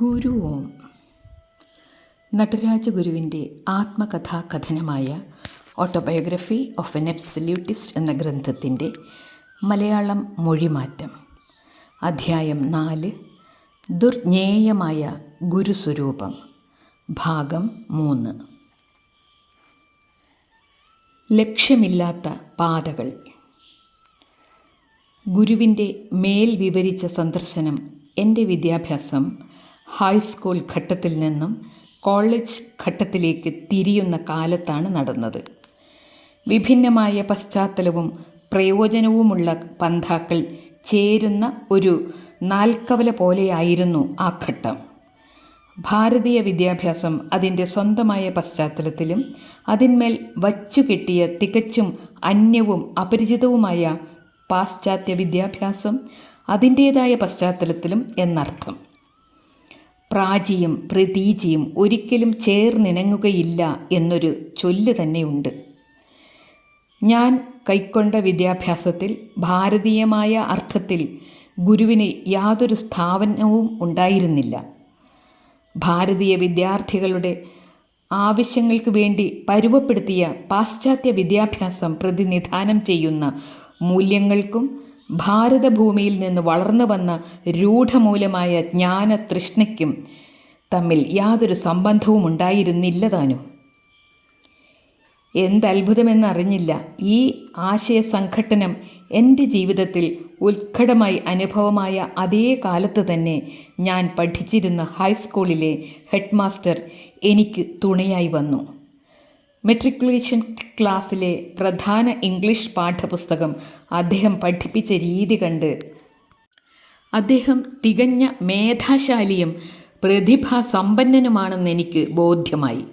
ഗുരു ഓം. നടരാജ ഗുരുവിന്റെ ആത്മകഥാ കഥനമായ ഓട്ടോബയോഗ്രഫി ഓഫ് എൻ എബ്സല്യൂട്ടിസ്റ്റ് എന്ന ഗ്രന്ഥത്തിന്റെ മലയാളം മൊഴിമാറ്റം. അധ്യായം നാല് ദുർജ്ഞേയമായ ഗുരുസ്വരൂപം ഭാഗം മൂന്ന്. ലക്ഷ്യമില്ലാത്ത പാതകൾ. ഗുരുവിന്റെ മേൽ വിവരിച്ച സന്ദർശനം എന്റെ വിദ്യാഭ്യാസം ഹൈസ്കൂൾ ഘട്ടത്തിൽ നിന്നും കോളേജ് ഘട്ടത്തിലേക്ക് തിരിയുന്ന കാലത്താണ് നടന്നത്. വിഭിന്നമായ പശ്ചാത്തലവും പ്രയോജനവുമുള്ള പന്ഥാക്കൾ ചേരുന്ന ഒരു നാൽക്കവല പോലെയായിരുന്നു ആ ഘട്ടം. ഭാരതീയ വിദ്യാഭ്യാസം അതിന്റെ സ്വന്തമായ പശ്ചാത്തലത്തിലും അതിന്മേൽ വച്ചുകെട്ടിയ തികച്ചും അന്യവും അപരിചിതവുമായ പാശ്ചാത്യ വിദ്യാഭ്യാസം അതിന്റേതായ പശ്ചാത്തലത്തിലും എന്നർത്ഥം. പ്രാചിയും പ്രതീചിയും ഒരിക്കലും ചേർന്നിണങ്ങുകയില്ല എന്നൊരു ചൊല്ല് തന്നെയുണ്ട്. ഞാൻ കൈക്കൊണ്ട വിദ്യാഭ്യാസത്തിൽ ഭാരതീയമായ അർത്ഥത്തിൽ ഗുരുവിന് യാതൊരു സ്ഥാപനവും ഉണ്ടായിരുന്നില്ല. ഭാരതീയ വിദ്യാർത്ഥികളുടെ ആവശ്യങ്ങൾക്ക് വേണ്ടി പരുവപ്പെടുത്തിയ പാശ്ചാത്യ വിദ്യാഭ്യാസം പ്രതിനിധാനം ചെയ്യുന്ന മൂല്യങ്ങൾക്കും ഭാരതഭൂമിയിൽ നിന്ന് വളർന്നു വന്ന രൂഢമൂലമായ ജ്ഞാനതൃഷ്ണയ്ക്കും തമ്മിൽ യാതൊരു സംബന്ധവും ഉണ്ടായിരുന്നില്ല താനും എന്തത്ഭുതമെന്നറിഞ്ഞില്ല. ഈ ആശയ സംഘട്ടനം എന്റെ ജീവിതത്തിൽ ഉത്കടമായി അനുഭവമായ അതേ കാലത്ത് തന്നെ ഞാൻ പഠിച്ചിരുന്ന ഹൈസ്കൂളിലെ ഹെഡ് മാസ്റ്റർ എനിക്ക് തുണയായി വന്നു. മെട്രിക്കുലേഷൻ ക്ലാസ്സിലെ പ്രധാന ഇംഗ്ലീഷ് പാഠപുസ്തകം അദ്ദേഹം പഠിപ്പിച്ച രീതി കണ്ട്. അദ്ദേഹം തികഞ്ഞ മേധാശാലിയും പ്രതിഭാസമ്പന്നനുമാണെന്ന് എനിക്ക് ബോധ്യമായി.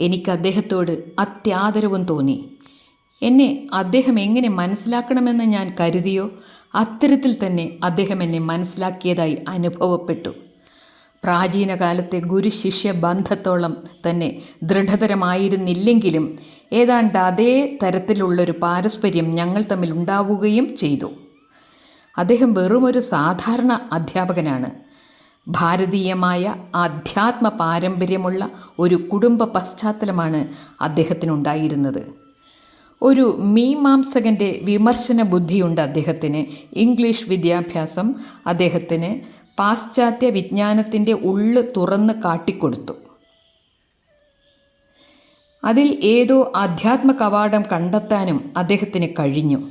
എനിക്ക് അദ്ദേഹത്തോട് അത്യാദരവും തോന്നി. എന്നെ അദ്ദേഹം എങ്ങനെ മനസ്സിലാക്കണമെന്ന് ഞാൻ കരുതിയോ അത്തരത്തിൽ തന്നെ അദ്ദേഹം എന്നെ മനസ്സിലാക്കിയതായി അനുഭവപ്പെട്ടു. പ്രാചീന കാലത്തെ ഗുരുശിഷ്യ ബന്ധത്തോളം തന്നെ ദൃഢതരമായിരുന്നില്ലെങ്കിലും ഏതാണ്ട് അതേ തരത്തിലുള്ളൊരു പാരസ്പര്യം ഞങ്ങൾ തമ്മിൽ ഉണ്ടാവുകയും ചെയ്തു. അദ്ദേഹം വെറുമൊരു സാധാരണ അധ്യാപകനാണ്. ഭാരതീയമായ ആധ്യാത്മ പാരമ്പര്യമുള്ള ഒരു കുടുംബ പശ്ചാത്തലമാണ് അദ്ദേഹത്തിനുണ്ടായിരുന്നത്. ഒരു മീമാംസകന്റെ വിമർശന ബുദ്ധിയുണ്ട് അദ്ദേഹത്തിന്. ഇംഗ്ലീഷ് വിദ്യാഭ്യാസം അദ്ദേഹത്തിന് പാശ്ചാത്യ വിജ്ഞാനത്തിന്റെ ഉള്ള് തുറന്ന് കാട്ടിക്കൊടുത്തു. അതിൽ ഏതോ ആധ്യാത്മ കവാടം കണ്ടെത്താനും അദ്ദേഹത്തിന് കഴിഞ്ഞു.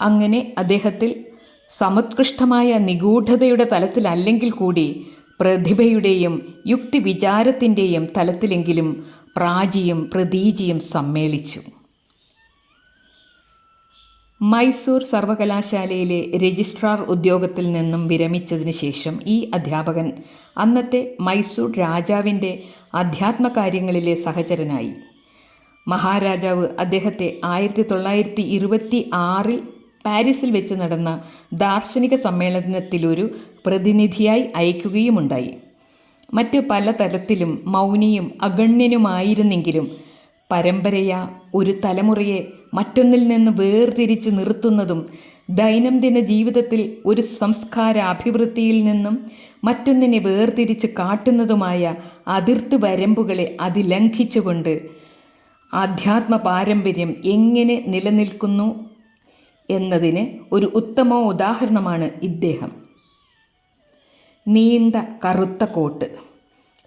അങ്ങനെ അദ്ദേഹത്തിൽ സമുത്കൃഷ്ടമായ നിഗൂഢതയുടെ തലത്തിലല്ലെങ്കിൽ കൂടി പ്രതിഭയുടെയും യുക്തി വിചാരത്തിന്റെയും തലത്തിലെങ്കിലും പ്രാചിയും പ്രതീചിയും സമ്മേളിച്ചു. മൈസൂർ സർവകലാശാലയിലെ രജിസ്ട്രാർ ഉദ്യോഗത്തിൽ നിന്നും വിരമിച്ചതിന് ശേഷം ഈ അധ്യാപകൻ അന്നത്തെ മൈസൂർ രാജാവിന്റെ അധ്യാത്മകാര്യങ്ങളിലെ സഹചരനായി. മഹാരാജാവ് അദ്ദേഹത്തെ ആയിരത്തി തൊള്ളായിരത്തി ഇരുപത്തി ആറിൽ പാരീസിൽ വെച്ച് നടന്ന ദാർശനിക സമ്മേളനത്തിലൊരു പ്രതിനിധിയായി അയക്കുകയുമുണ്ടായി. മറ്റ് പല തരത്തിലും മൗനിയും അഗണ്യനുമായിരുന്നെങ്കിലും പരമ്പരയ ഒരു തലമുറയെ മറ്റൊന്നിൽ നിന്ന് വേർതിരിച്ച് നിർത്തുന്നതും ദൈനംദിന ജീവിതത്തിൽ ഒരു സംസ്കാര അഭിവൃദ്ധിയിൽ നിന്നും മറ്റൊന്നിനെ വേർതിരിച്ച് കാട്ടുന്നതുമായ അതിർത്ത് വരമ്പുകളെ അതിലംഘിച്ചുകൊണ്ട് ആധ്യാത്മ പാരമ്പര്യം എങ്ങനെ നിലനിൽക്കുന്നു എന്നതിന് ഒരു ഉത്തമ ഉദാഹരണമാണ് ഇദ്ദേഹം. നീണ്ട കറുത്ത കോട്ട്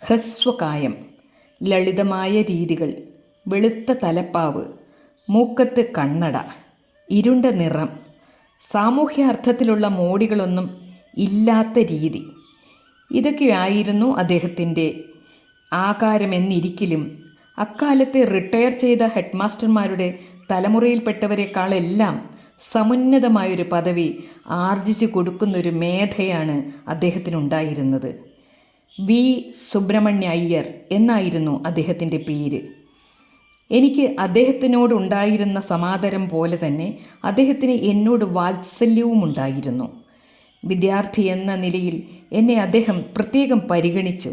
ഹ്രസ്വകായം ലളിതമായ രീതികൾ വെളുത്ത തലപ്പാവ് മൂക്കത്ത് കണ്ണട ഇരുണ്ട നിറം സാമൂഹ്യ അർത്ഥത്തിലുള്ള മോടികളൊന്നും ഇല്ലാത്ത രീതി. ഇതൊക്കെയായിരുന്നു അദ്ദേഹത്തിന്റെ ആകാരമെന്നിരിക്കലും അക്കാലത്തെ റിട്ടയർ ചെയ്ത ഹെഡ് മാസ്റ്റർമാരുടെ തലമുറയിൽപ്പെട്ടവരെക്കാളെല്ലാം സമുന്നതമായൊരു പദവി ആർജിച്ചു കൊടുക്കുന്നൊരു മേധയാണ് അദ്ദേഹത്തിനുണ്ടായിരുന്നത്. വി. സുബ്രഹ്മണ്യ അയ്യർ എന്നായിരുന്നു അദ്ദേഹത്തിന്റെ പേര്. എനിക്ക് അദ്ദേഹത്തിനോടുണ്ടായിരുന്ന സമാദരം പോലെ തന്നെ അദ്ദേഹത്തിന് എന്നോട് വാത്സല്യവും ഉണ്ടായിരുന്നു. വിദ്യാർത്ഥി എന്ന നിലയിൽ എന്നെ അദ്ദേഹം പ്രത്യേകം പരിഗണിച്ചു.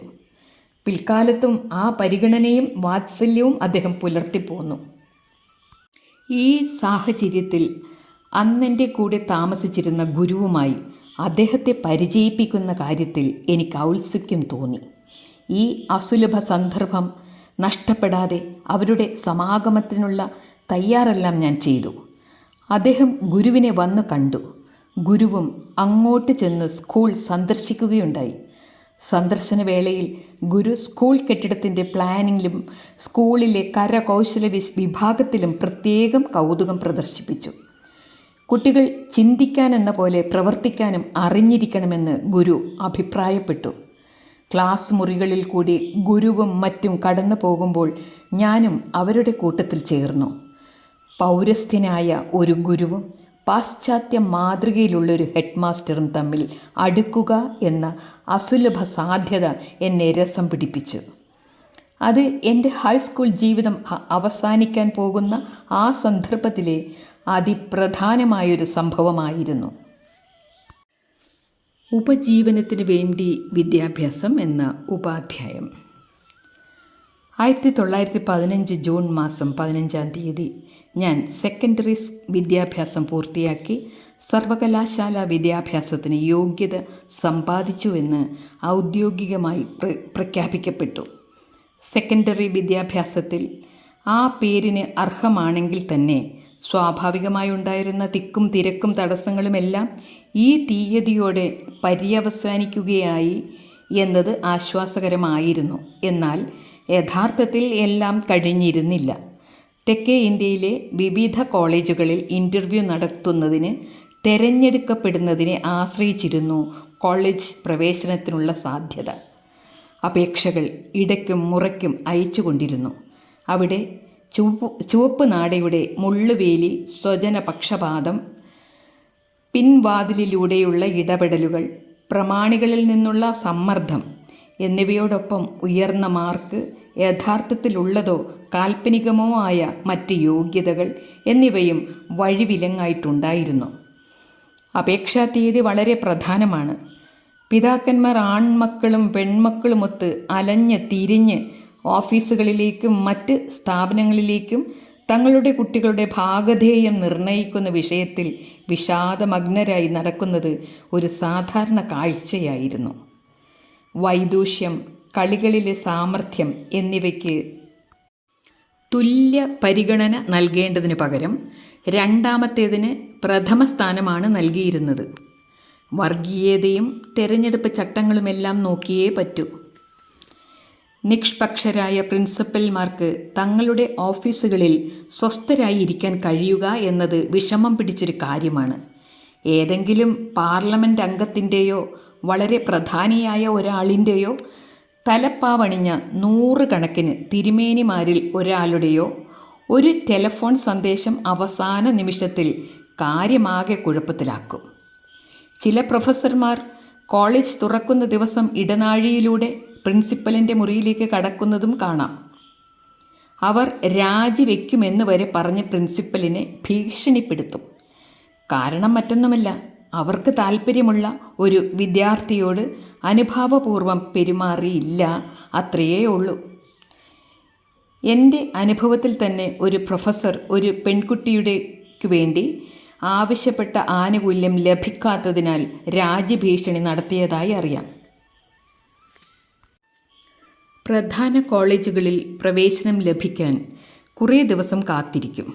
പിൽക്കാലത്തും ആ പരിഗണനയും വാത്സല്യവും അദ്ദേഹം പുലർത്തിപ്പോന്നു ഈ സാഹചര്യത്തിൽ അന്നെന്റെ കൂടെ താമസിച്ചിരുന്ന ഗുരുവുമായി അദ്ദേഹത്തെ പരിചയിപ്പിക്കുന്ന കാര്യത്തിൽ എനിക്ക് ഔത്സുക്യം തോന്നി. ഈ അസുലഭ സന്ദർഭം നഷ്ടപ്പെടാതെ അവരുടെ സമാഗമത്തിനുള്ള തയ്യാറെല്ലാം ഞാൻ ചെയ്തു. അദ്ദേഹം ഗുരുവിനെ വന്ന് കണ്ടു. ഗുരുവും അങ്ങോട്ട് ചെന്ന് സ്കൂൾ സന്ദർശിക്കുകയുണ്ടായി. സന്ദർശന വേളയിൽ ഗുരു സ്കൂൾ കെട്ടിടത്തിന്റെ പ്ലാനിങ്ങിലും സ്കൂളിലെ കരകൗശല വിഭാഗത്തിലും പ്രത്യേകം കൗതുകം പ്രദർശിപ്പിച്ചു. കുട്ടികൾ ചിന്തിക്കാനെന്ന പോലെ പ്രവർത്തിക്കാനും അറിഞ്ഞിരിക്കണമെന്ന് ഗുരു അഭിപ്രായപ്പെട്ടു. ക്ലാസ് മുറികളിൽ കൂടി ഗുരുവും മറ്റും കടന്നു പോകുമ്പോൾ ഞാനും അവരുടെ കൂട്ടത്തിൽ ചേർന്നു. പൗരസ്ഥനായ ഒരു ഗുരുവും പാശ്ചാത്യ മാതൃകയിലുള്ളൊരു ഹെഡ് മാസ്റ്ററും തമ്മിൽ അടുക്കുക എന്ന അസുലഭ സാധ്യത എന്നെ രസം പിടിപ്പിച്ചു. അത് എന്റെ ഹൈസ്കൂൾ ജീവിതം അവസാനിക്കാൻ പോകുന്ന ആ സന്ദർഭത്തിലെ അതിപ്രധാനമായൊരു സംഭവമായിരുന്നു. ഉപജീവനത്തിന് വേണ്ടി വിദ്യാഭ്യാസം എന്ന ഉപാധ്യായം. ആയിരത്തി തൊള്ളായിരത്തി പതിനഞ്ച് ജൂൺ മാസം പതിനഞ്ചാം തീയതി ഞാൻ സെക്കൻഡറി വിദ്യാഭ്യാസം പൂർത്തിയാക്കി സർവകലാശാല വിദ്യാഭ്യാസത്തിന് യോഗ്യത സമ്പാദിച്ചുവെന്ന് ഔദ്യോഗികമായി പ്ര പ്രഖ്യാപിക്കപ്പെട്ടു. സെക്കൻഡറി വിദ്യാഭ്യാസത്തിൽ ആ പേരിന് അർഹമാണെങ്കിൽ തന്നെ സ്വാഭാവികമായി ഉണ്ടായിരുന്ന തിക്കും തിരക്കും തടസ്സങ്ങളുമെല്ലാം ഈ തീയതിയോടെ പര്യവസാനിക്കുകയായി എന്നത് ആശ്വാസകരമായിരുന്നു. എന്നാൽ യഥാർത്ഥത്തിൽ എല്ലാം കഴിഞ്ഞിരുന്നില്ല. തെക്കേ ഇന്ത്യയിലെ വിവിധ കോളേജുകളിൽ ഇന്റർവ്യൂ നടത്തുന്നതിന് തിരഞ്ഞെടുക്കപ്പെടുന്നതിനെ ആശ്രയിച്ചിരുന്നു കോളേജ് പ്രവേശനത്തിനുള്ള സാധ്യത. അപേക്ഷകൾ ഇടയ്ക്കും മുറയ്ക്കും അയച്ചുകൊണ്ടിരുന്നു. അവിടെ ചുവപ്പ് ചുവപ്പ് നാടയുടെ മുള്ളുവേലി സ്വജന പക്ഷപാതം പിൻവാതിലിലൂടെയുള്ള ഇടപെടലുകൾ പ്രമാണികളിൽ നിന്നുള്ള സമ്മർദ്ദം എന്നിവയോടൊപ്പം ഉയർന്ന മാർക്ക് യഥാർത്ഥത്തിലുള്ളതോ കാൽപ്പനികമോ ആയ മറ്റ് യോഗ്യതകൾ എന്നിവയും വഴിവിലങ്ങായിട്ടുണ്ടായിരുന്നു. അപേക്ഷാ തീയതി വളരെ പ്രധാനമാണ്. പിതാക്കന്മാർ ആൺമക്കളും പെൺമക്കളുമൊത്ത് അലഞ്ഞ് തിരിഞ്ഞ് ഓഫീസുകളിലേക്കും മറ്റ് സ്ഥാപനങ്ങളിലേക്കും തങ്ങളുടെ കുട്ടികളുടെ ഭാഗധേയം നിർണയിക്കുന്ന വിഷയത്തിൽ വിഷാദമഗ്നരായി നടക്കുന്നത് ഒരു സാധാരണ കാഴ്ചയായിരുന്നു. വൈദൂഷ്യം കളികളിലെ സാമർഥ്യം എന്നിവയ്ക്ക് തുല്യ പരിഗണന നൽകേണ്ടതിന് പകരം രണ്ടാമത്തേതിന് പ്രഥമ സ്ഥാനമാണ് നൽകിയിരുന്നത്. വർഗീയതയും തെരഞ്ഞെടുപ്പ് ചട്ടങ്ങളുമെല്ലാം നോക്കിയേ പറ്റൂ. നിഷ്പക്ഷരായ പ്രിൻസിപ്പൽമാർക്ക് തങ്ങളുടെ ഓഫീസുകളിൽ സ്വസ്ഥരായി ഇരിക്കാൻ കഴിയുക എന്നത് വിഷമം പിടിച്ചൊരു കാര്യമാണ്. ഏതെങ്കിലും പാർലമെന്റ് അംഗത്തിന്റെയോ വളരെ പ്രധാനിയായ ഒരാളിന്റെയോ തലപ്പാവണിഞ്ഞ നൂറുകണക്കിന് തിരുമേനിമാരിൽ ഒരാളുടെയോ ഒരു ടെലഫോൺ സന്ദേശം അവസാന നിമിഷത്തിൽ കാര്യമാകെ കുഴപ്പത്തിലാക്കും. ചില പ്രൊഫസർമാർ കോളേജ് തുറക്കുന്ന ദിവസം ഇടനാഴിയിലൂടെ പ്രിൻസിപ്പലിന്റെ മുറിയിലേക്ക് കടക്കുന്നതും കാണാം. അവർ രാജിവെക്കുമെന്ന് വരെ പറഞ്ഞ് പ്രിൻസിപ്പലിനെ ഭീഷണിപ്പെടുത്തും. കാരണം മറ്റൊന്നുമല്ല അവർക്ക് താല്പര്യമുള്ള ഒരു വിദ്യാർത്ഥിയോട് അനുഭാവപൂർവം പെരുമാറിയില്ല അത്രയേ ഉള്ളൂ. എന്റെ അനുഭവത്തിൽ തന്നെ ഒരു പ്രൊഫസർ ഒരു പെൺകുട്ടിയുടെ വേണ്ടി ആവശ്യപ്പെട്ട ആനുകൂല്യം ലഭിക്കാത്തതിനാൽ രാജ്യഭീഷണി നടത്തിയതായി അറിയാം. പ്രധാന കോളേജുകളിൽ പ്രവേശനം ലഭിക്കാൻ കുറേ ദിവസം കാത്തിരിക്കും.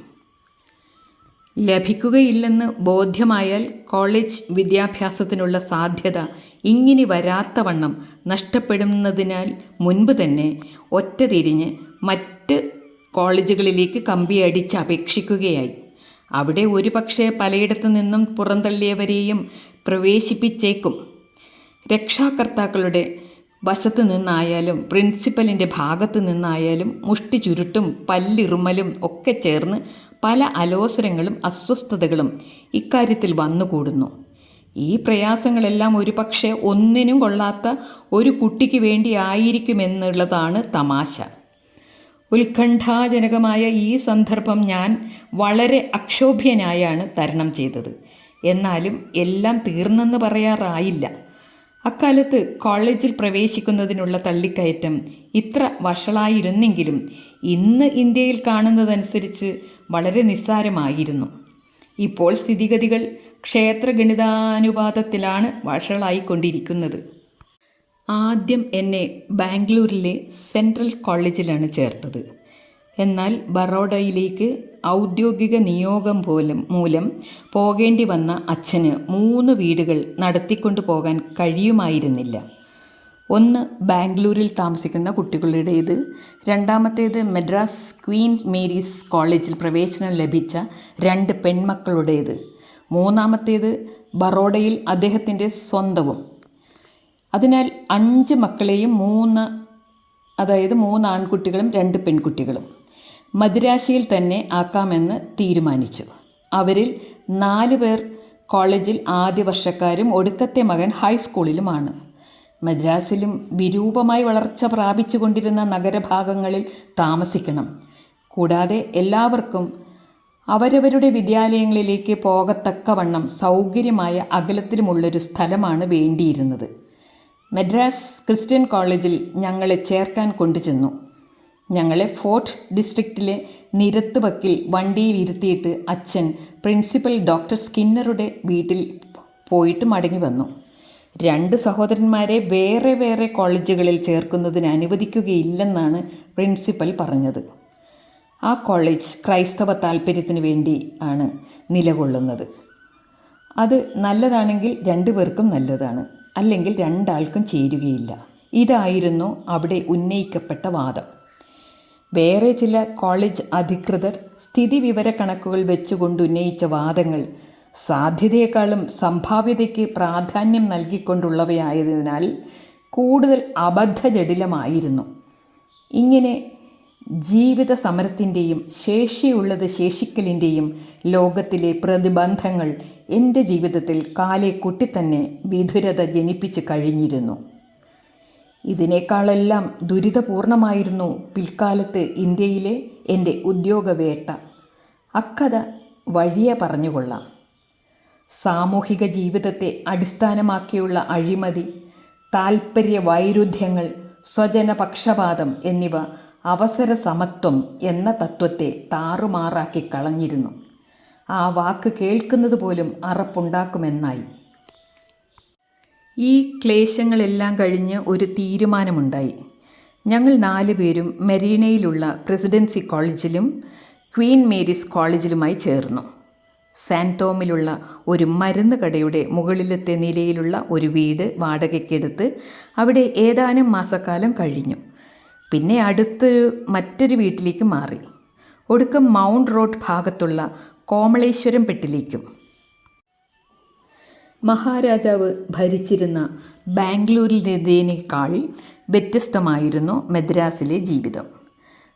ലഭിക്കുകയില്ലെന്ന് ബോധ്യമായാൽ കോളേജ് വിദ്യാഭ്യാസത്തിനുള്ള സാധ്യത ഇങ്ങനെ വരാത്തവണ്ണം നഷ്ടപ്പെടുന്നതിനാൽ മുൻപ് തന്നെ ഒറ്റ തിരിഞ്ഞ് മറ്റ് കോളേജുകളിലേക്ക് കമ്പിയടിച്ച് അപേക്ഷിക്കുകയായി. അവിടെ ഒരുപക്ഷെ പലയിടത്തു നിന്നും പുറന്തള്ളിയവരെയും പ്രവേശിപ്പിച്ചേക്കും. രക്ഷാകർത്താക്കളുടെ വശത്ത് നിന്നായാലും പ്രിൻസിപ്പലിന്റെ ഭാഗത്ത് നിന്നായാലും മുഷ്ടി ചുരുട്ടും പല്ലിറുമലും ഒക്കെ ചേർന്ന് പല അലോസരങ്ങളും അസ്വസ്ഥതകളും ഇക്കാര്യത്തിൽ വന്നുകൂടുന്നു. ഈ പ്രയാസങ്ങളെല്ലാം ഒരുപക്ഷെ ഒന്നിനും കൊള്ളാത്ത ഒരു കുട്ടിക്ക് വേണ്ടി ആയിരിക്കുമെന്നുള്ളതാണ് തമാശ. ഉത്കണ്ഠാജനകമായ ഈ സന്ദർഭം ഞാൻ വളരെ അക്ഷോഭ്യനായാണ് തരണം ചെയ്തത്. എന്നാലും എല്ലാം തീർന്നെന്ന് പറയാറായില്ല. അക്കാലത്ത് കോളേജിൽ പ്രവേശിക്കുന്നതിനുള്ള തള്ളിക്കയറ്റം ഇത്ര വഷളായിരുന്നെങ്കിലും ഇന്ന് ഇന്ത്യയിൽ കാണുന്നതനുസരിച്ച് വളരെ നിസ്സാരമായിരുന്നു. ഇപ്പോൾ സ്ഥിതിഗതികൾ ക്ഷേത്രഗണിതാനുപാതത്തിലാണ് വഷളായിക്കൊണ്ടിരിക്കുന്നത്. ആദ്യം എന്നെ ബാംഗ്ലൂരിലെ സെൻട്രൽ കോളേജിലാണ് ചേർത്തത്. എന്നാൽ ബറോഡയിലേക്ക് ഔദ്യോഗിക നിയോഗം പോലും മൂലം പോകേണ്ടി വന്ന അച്ഛന് മൂന്ന് വീടുകൾ നടത്തിക്കൊണ്ടു പോകാൻ കഴിയുമായിരുന്നില്ല. ഒന്ന് ബാംഗ്ലൂരിൽ താമസിക്കുന്ന കുട്ടികളുടേത്. രണ്ടാമത്തേത് മദ്രാസ് ക്വീൻ മേരീസ് കോളേജിൽ പ്രവേശനം ലഭിച്ച രണ്ട് പെൺമക്കളുടേത്. മൂന്നാമത്തേത് ബറോഡയിൽ അദ്ദേഹത്തിന്റെ സ്വന്തവും. അതിനാൽ അഞ്ച് മക്കളെയും മൂന്ന് അതായത് മൂന്ന് ആൺകുട്ടികളും രണ്ട് പെൺകുട്ടികളും. മദിരാശിയിൽ തന്നെ ആക്കാമെന്ന് തീരുമാനിച്ചു. അവരിൽ നാല് പേർ കോളേജിൽ ആദ്യ വർഷക്കാരും ഒടുക്കത്തെ മകൻ ഹൈസ്കൂളിലുമാണ്. മദ്രാസിലും വിരൂപമായി വളർച്ച പ്രാപിച്ചുകൊണ്ടിരുന്ന നഗരഭാഗങ്ങളിൽ താമസിക്കണം. കൂടാതെ എല്ലാവർക്കും അവരവരുടെ വിദ്യാലയങ്ങളിലേക്ക് പോകത്തക്കവണ്ണം സൗകര്യമായ അകലത്തിലുമുള്ളൊരു സ്ഥലമാണ് വേണ്ടിയിരുന്നത്. മദ്രാസ് ക്രിസ്ത്യൻ കോളേജിൽ ഞങ്ങളെ ചേർക്കാൻ കൊണ്ടുചെന്നു. ഞങ്ങളെ ഫോർട്ട് ഡിസ്ട്രിക്റ്റിലെ നിരത്ത് വക്കിൽ വണ്ടിയിൽ ഇരുത്തിയിട്ട് അച്ഛൻ പ്രിൻസിപ്പൽ ഡോക്ടർ സ്കിന്നറുടെ വീട്ടിൽ പോയിട്ട് മടങ്ങി വന്നു. രണ്ട് സഹോദരന്മാരെ വേറെ വേറെ കോളേജുകളിൽ ചേർക്കുന്നതിന് അനുവദിക്കുകയില്ലെന്നാണ് പ്രിൻസിപ്പൽ പറഞ്ഞത്. ആ കോളേജ് ക്രൈസ്തവ താല്പര്യത്തിന് വേണ്ടി ആണ് നിലകൊള്ളുന്നത്. അത് നല്ലതാണെങ്കിൽ രണ്ടുപേർക്കും നല്ലതാണ്. അല്ലെങ്കിൽ രണ്ടാൾക്കും ചേരുകയില്ല. ഇതായിരുന്നു അവിടെ ഉന്നയിക്കപ്പെട്ട വാദം. വേറെ ചില കോളേജ് അധികൃതർ സ്ഥിതിവിവര കണക്കുകൾ വെച്ചുകൊണ്ട് ഉന്നയിച്ച വാദങ്ങൾ സാധ്യതയെക്കാളും സംഭാവ്യതയ്ക്ക് പ്രാധാന്യം നൽകിക്കൊണ്ടുള്ളവയായതിനാൽ കൂടുതൽ അബദ്ധജടിലമായിരുന്നു. ഇങ്ങനെ ജീവിത സമരത്തിന്റെയും ശേഷിയുള്ളത് ശേഷിക്കലിന്റെയും ലോകത്തിലെ പ്രതിബന്ധങ്ങൾ എന്റെ ജീവിതത്തിൽ കാലെ കുട്ടിത്തന്നെ വിധുരത ജനിപ്പിച്ച് കഴിഞ്ഞിരുന്നു. ഇതിനേക്കാളെല്ലാം ദുരിതപൂർണമായിരുന്നു പിൽക്കാലത്ത് ഇന്ത്യയിലെ എന്റെ ഉദ്യോഗവേട്ട. അക്കഥ വഴിയെ പറഞ്ഞുകൊള്ളാം. സാമൂഹിക ജീവിതത്തെ അടിസ്ഥാനമാക്കിയുള്ള അഴിമതി താൽപ്പര്യ വൈരുദ്ധ്യങ്ങൾ സ്വജനപക്ഷപാതം എന്നിവ അവസര സമത്വം എന്ന തത്വത്തെ താറുമാറാക്കി കളഞ്ഞിരുന്നു. ആ വാക്ക് കേൾക്കുന്നത് പോലും അറപ്പുണ്ടാക്കുമെന്നായി. ഈ ക്ലേശങ്ങളെല്ലാം കഴിഞ്ഞ് ഒരു തീരുമാനമുണ്ടായി. ഞങ്ങൾ നാല് പേരും മെറീനയിലുള്ള പ്രസിഡൻസി കോളേജിലും ക്വീൻ മേരീസ് കോളേജിലുമായി ചേർന്നു. സാൻതോമിലുള്ള ഒരു മരുന്ന് കടയുടെ മുകളിലത്തെ നിലയിലുള്ള ഒരു വീട് വാടകയ്ക്കെടുത്ത് അവിടെ ഏതാനും മാസക്കാലം കഴിഞ്ഞു. പിന്നെ അടുത്തൊരു മറ്റൊരു വീട്ടിലേക്ക് മാറി. ഒടുക്കം മൗണ്ട് റോഡ് ഭാഗത്തുള്ള കോമളേശ്വരം പെട്ടിലേക്കും മഹാരാജാവ് ഭരിച്ചിരുന്ന ബാംഗ്ലൂരിലേതിനേക്കാൾ വ്യത്യസ്തമായിരുന്നു മദ്രാസിലെ ജീവിതം.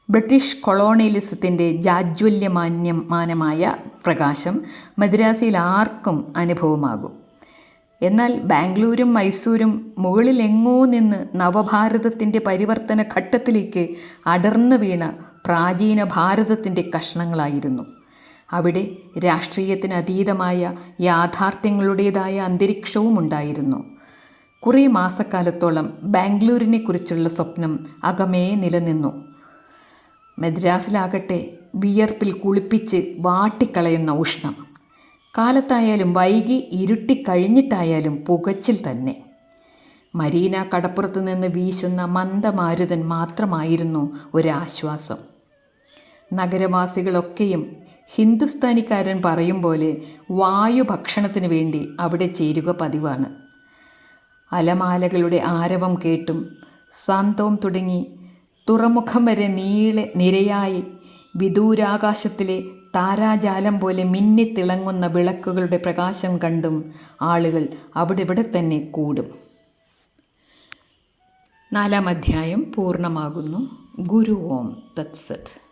ബ്രിട്ടീഷ് കൊളോണിയലിസത്തിന്റെ ജാജ്വല്യമാന്യമാനമായ പ്രകാശം മദ്രാസിൽ ആർക്കും അനുഭവമാകും. എന്നാൽ ബാംഗ്ലൂരും മൈസൂരും മുകളിലെങ്ങോ നിന്ന് നവഭാരതത്തിന്റെ പരിവർത്തന ഘട്ടത്തിലേക്ക് അടർന്നു വീണ പ്രാചീന ഭാരതത്തിന്റെ കഷ്ണങ്ങളായിരുന്നു. അവിടെ രാഷ്ട്രീയത്തിനതീതമായ യാഥാർത്ഥ്യങ്ങളുടേതായ അന്തരീക്ഷവും ഉണ്ടായിരുന്നു. കുറേ മാസക്കാലത്തോളം ബാംഗ്ലൂരിനെക്കുറിച്ചുള്ള സ്വപ്നം അകമേ നിലനിന്നു. മദ്രാസിലാകട്ടെ വിയർപ്പിൽ കുളിപ്പിച്ച് വാട്ടിക്കളയുന്ന ഉഷ്ണം. കാലത്തായാലും വൈകി ഇരുട്ടിക്കഴിഞ്ഞിട്ടായാലും പുകച്ചിൽ തന്നെ. മരീന കടപ്പുറത്ത് നിന്ന് വീശുന്ന മന്ദമാരുതൻ മാത്രമായിരുന്നു ഒരാശ്വാസം. നഗരവാസികളൊക്കെയും ഹിന്ദുസ്ഥാനിക്കാരൻ പറയും പോലെ വായു ഭക്ഷണത്തിന് വേണ്ടി അവിടെ ചേരുക പതിവാണ്. അലമാലകളുടെ ആരവം കേട്ടും സാന്തോം തുടങ്ങി തുറമുഖം വരെ നീളെ നിരയായി വിദൂരാകാശത്തിലെ താരാജാലം പോലെ മിന്നിത്തിളങ്ങുന്ന വിളക്കുകളുടെ പ്രകാശം കണ്ടും ആളുകൾ അവിടെ ഇവിടെ തന്നെ കൂടും. നാലാം അധ്യായം പൂർണമാകുന്നു. ഗുരു ഓം തത്സത്.